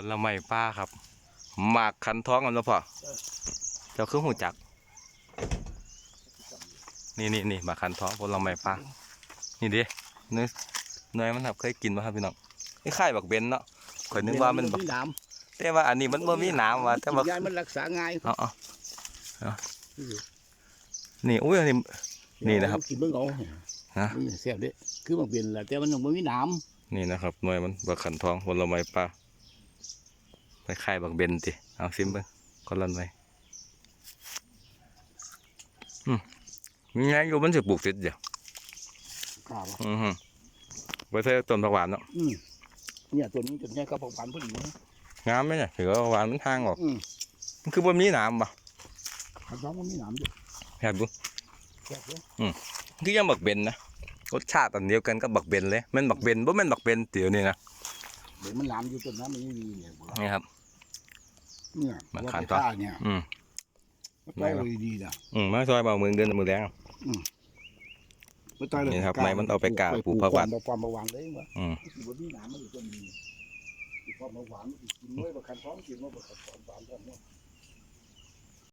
ผลไม้ป้าครับหมากคันท้องกันแล้วพ่อเจ้าคือหูจัก นี่นี่นี่หมากคันท้องผลไม้ป้านี่ดิเนื้อเนื้อมันครับเคยกินป่ะครับพี่น้องนี่ค่ายบักเบนเนาะข่อยนึกว่ามันบักมีน้แต่ว่าอันนี้มันบ่มีน้ำว่ะำแต่ว่ากินยามันรักษาง่ายเอาเอาเอานี่อุ้ยอันนี้นี่นะครับกินเบิ่งเอาฮะมันแซ่บเด้คือมันเป็นแหละแต่มันยังบ่มีน้นี่นะครับหน่วยมันบักขันทองผลไม้ป่า คล้ายๆบักเบนติเอาซิมเบิ่งคนละหน่วยอืมมีไงอยู่มันสิปลูกติดเดียวำข้าวอะอือฮึไว้ใส่ต้นผักหวานเนาะอืมเนี่ยตัวนี้ตัวนี้ก็ผักหวานพอดีนะงามไหมเนี่ยถือว่าผักหวานมันห่างออกอืมมันคือบ่มีน้ำป่ะผักหวานมันมีน้ำอยู่อยากดูแซ่บเด้คือยังบักเบนนะรสชาติอันเดียวกันกับบักเบนเลยแมันบักเบนบ่แม่นบักเบนเตี๋ยวนี่นะ เดี๋ยวมันน้ำอยู่ต้นน้ำมันไม่มีเนี่ยบ่นี่ครับ เนี่ยมันว่าขาดไปต่อฆ่าเนี่ยอืม มันตายเลยดีๆนะอืมมาซอยเบามือเดินมือแดงมันตายเลยนี่ครับไม่มันเอาไปกาปลูกผักหวาน ปลูความผักหวานเลยว่าอืมสิบ่มีน้ำมันอยู่ต้นนี้สิความผักหวานมันสิกินไว้บ่คันท้องกินไว้บ่คันท้องหวานกันเนาะ